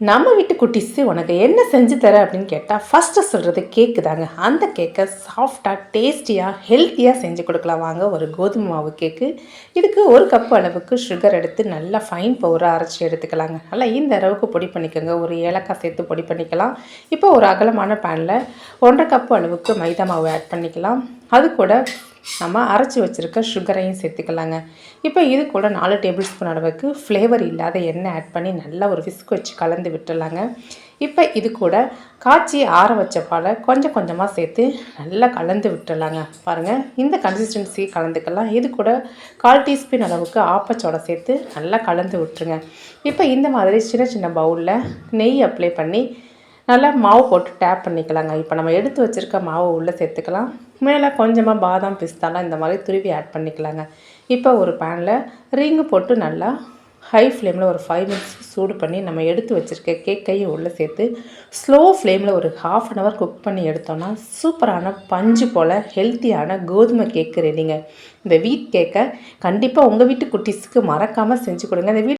நம்ம வீட்டு குட்டிஸு உனக்கு என்ன செஞ்சு தர அப்படின்னு கேட்டால் ஃபஸ்ட்டு சொல்கிறது கேக்கு தாங்க அந்த கேக்கை சாஃப்டாக டேஸ்டியாக ஹெல்த்தியாக செஞ்சு கொடுக்கலாம். வாங்க ஒரு கோதுமை மாவு கேக்கு. இதுக்கு ஒரு கப் அளவுக்கு சுகர் எடுத்து நல்லா ஃபைன் பவுடராக அரைச்சி எடுத்துக்கலாங்க. நல்லா இந்த அளவுக்கு பொடி பண்ணிக்கோங்க. ஒரு ஏலக்காய் சேர்த்து பொடி பண்ணிக்கலாம். இப்போ ஒரு அகலமான பேனில் ஒன்றரை கப் அளவுக்கு மைதா மாவு ஆட் பண்ணிக்கலாம். அது கூட நம்ம அரைச்சி வச்சுருக்க சுகரையும் சேர்த்துக்கலாங்க. இப்போ இது கூட நாலு டேபிள் ஸ்பூன் அளவுக்கு ஃப்ளேவர் இல்லாத எண்ணெய் ஆட் பண்ணி நல்லா ஒரு விஸ்க் வச்சு கலந்து விட்டுடலாங்க. இப்போ இது கூட காய்ச்சி ஆற வச்ச பாலை கொஞ்சம் கொஞ்சமாக சேர்த்து நல்லா கலந்து விட்டுடலாங்க. பாருங்கள் இந்த கன்சிஸ்டன்சி கலந்துக்கலாம். இது கூட கால் டீஸ்பூன் அளவுக்கு ஆப்பச்சோட சேர்த்து நல்லா கலந்து விட்டுருங்க. இப்போ இந்த மாதிரி சின்ன சின்ன பவுலில் நெய் அப்ளை பண்ணி நல்லா மாவு போட்டு டேப் பண்ணிக்கலாங்க. இப்போ நம்ம எடுத்து வச்சுருக்க மாவு உள்ளே சேர்த்துக்கலாம். மேலே கொஞ்சமாக பாதாம் பிஸ்தாலாம் இந்த மாதிரி துருவி ஆட் பண்ணிக்கலாங்க. இப்போ ஒரு பேனில் ரிங்கு போட்டு நல்லா ஹை ஃப்ளேமில் ஒரு ஃபைவ் மினிட்ஸ் சூடு பண்ணி நம்ம எடுத்து வச்சுருக்க கேக்கையும் உள்ளே சேர்த்து ஸ்லோ ஃப்ளேமில் ஒரு ஹாஃப் அன் ஹவர் குக் பண்ணி எடுத்தோன்னா சூப்பரான பஞ்சு போல் ஹெல்த்தியான கோதுமை கேக்கு ரெடிங்க இந்த வீட் கேக்கை கண்டிப்பாக உங்கள் வீட்டு குட்டீஸுக்கு மறக்காமல் செஞ்சு கொடுங்க. இந்த